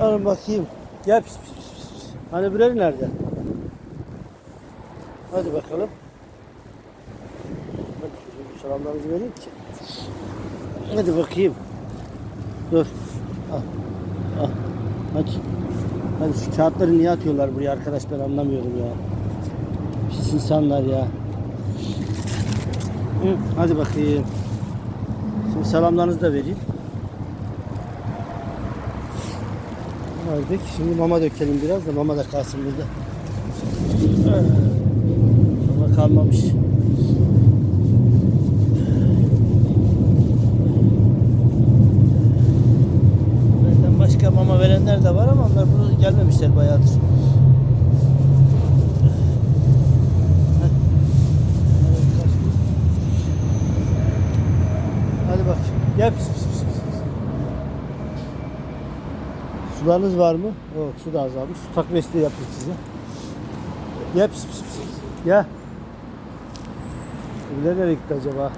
Alın bakayım. Gel pis pis pis pis. Hani birer nerede? Hadi bakalım. Hadi selamlarınızı vereyim ki. Hadi bakayım. Dur. Al. Al. Hadi. Hadi şu kağıtları niye atıyorlar buraya arkadaş ben anlamıyorum ya. Pis insanlar ya. Hadi bakayım. Şimdi selamlarınızı da vereyim. Verdik. Şimdi mama dökelim biraz da mama da kalsın burada. Mama kalmamış. Benden başka mama verenler de var ama onlar burada gelmemişler bayağıdır. Hadi bak. Gel pis pis pis pis. Sularınız var mı? Yok su da azalmış. Su takviyesi de yapayım size. Gel pis pis pis. Gel. Öbürleri nereye gitti acaba?